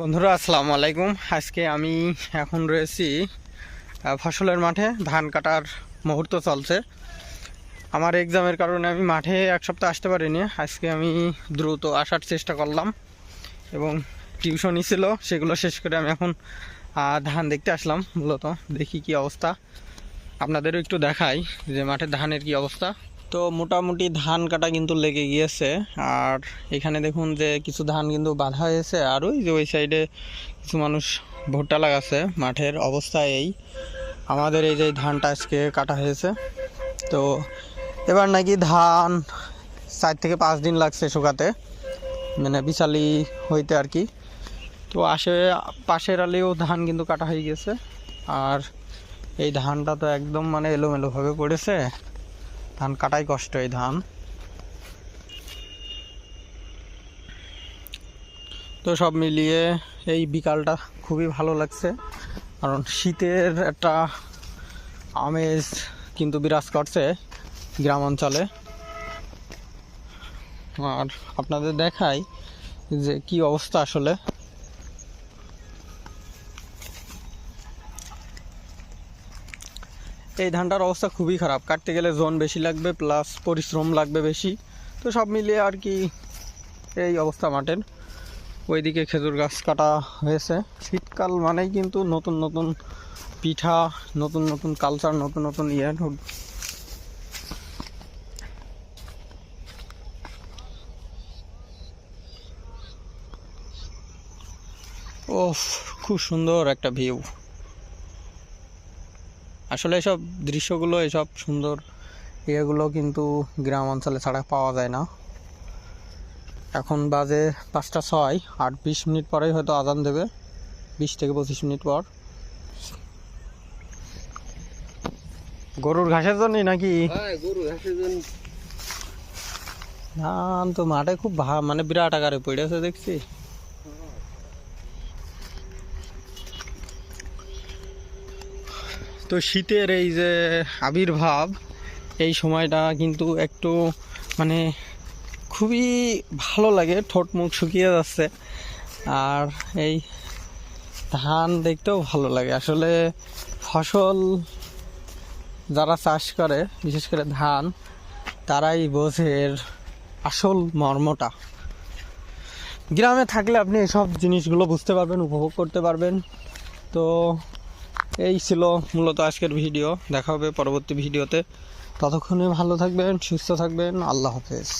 বন্ধুরা, আসসালামু আলাইকুম। আজকে আমি এখন রয়েছি ফসলের মাঠে। ধান কাটার মুহূর্ত চলছে। আমার এক্সামের কারণে আমি মাঠে এক সপ্তাহ আসতে পারিনি। আজকে আমি দ্রুত আসার চেষ্টা করলাম এবং টিউশনই ছিল, সেগুলো শেষ করে আমি এখন ধান দেখতে আসলাম মূলত। দেখি কি অবস্থা। আপনাদেরও একটু দেখাই যে মাঠে ধানের কি অবস্থা। তো মোটামুটি ধান কাটা কিন্তু লেগে গিয়েছে। আর এখানে দেখুন যে কিছু ধান কিন্তু বাঁধা হয়েছে। আর ওই যে ওই সাইডে কিছু মানুষ ভুট্টা লাগাচ্ছে। মাঠের অবস্থা এই। আমাদের এই যে ধানটা আজকে কাটা হয়েছে। তো এবার নাকি ধান চার থেকে পাঁচ দিন লাগছে শুকাতে। মানে বিশালি হইতে আর কি। তো আসে পাশের আলেও ধান কিন্তু কাটা হয়ে গেছে আর এই ধানটা তো একদম মানে এলোমেলোভাবে পড়েছে। ধান কাটাই কষ্ট এই ধান। তো সব মিলিয়ে এই বিকালটা খুবই ভালো লাগছে। কারণ শীতের একটা আমেজ কিন্তু বিরাজ করছে গ্রাম অঞ্চলে আর আপনাদের দেখাই যে কি অবস্থা আসলে। এই ধানটার অবস্থা খুবই খারাপ। কাটতে গেলে জোন বেশি লাগবে প্লাস পরিশ্রম লাগবে বেশি। তো সব মিলিয়ে আর কি এই অবস্থা মাঠের। ওইদিকে খেজুর গাছ কাটা হয়েছে। শীতকাল মানেই কিন্তু নতুন নতুন পিঠা, নতুন নতুন কালচার নতুন নতুন ইয়ে। ওফ, খুব সুন্দর একটা ভিউ আসলে এসব দৃশ্যগুলো এসব সুন্দর ইয়েগুলো কিন্তু গ্রাম অঞ্চলে ছাড়া পাওয়া যায় না। এখন বাজে পাঁচটা ছয় আট বিশ মিনিট পরেই হয়তো আজান দেবে বিশ থেকে পঁচিশ মিনিট পর। গরুর ঘাসের জন্যই নাকি? হ্যাঁ জন্য। ধান তো মাঠে খুব ভা মানে বিরাট আকারে পড়েছে দেখছি তো শীতের এই যে আবির্ভাব, এই সময়টা কিন্তু একটু মানে খুবই ভালো লাগে, ঠোঁট মুখ শুকিয়ে যাচ্ছে। আর এই ধান দেখতেও ভালো লাগে। আসলে ফসল যারা চাষ করে, বিশেষ করে ধান, তারাই বোঝে এর আসল মর্মটা। গ্রামে থাকলে আপনি এসব জিনিসগুলো বুঝতে পারবেন, উপভোগ করতে পারবেন। তো এই ছিল মূলত আজকের ভিডিও। দেখা হবে পরবর্তী ভিডিওতে। ততক্ষণে ভালো থাকবেন, সুস্থ থাকবেন। আল্লাহ হাফেজ।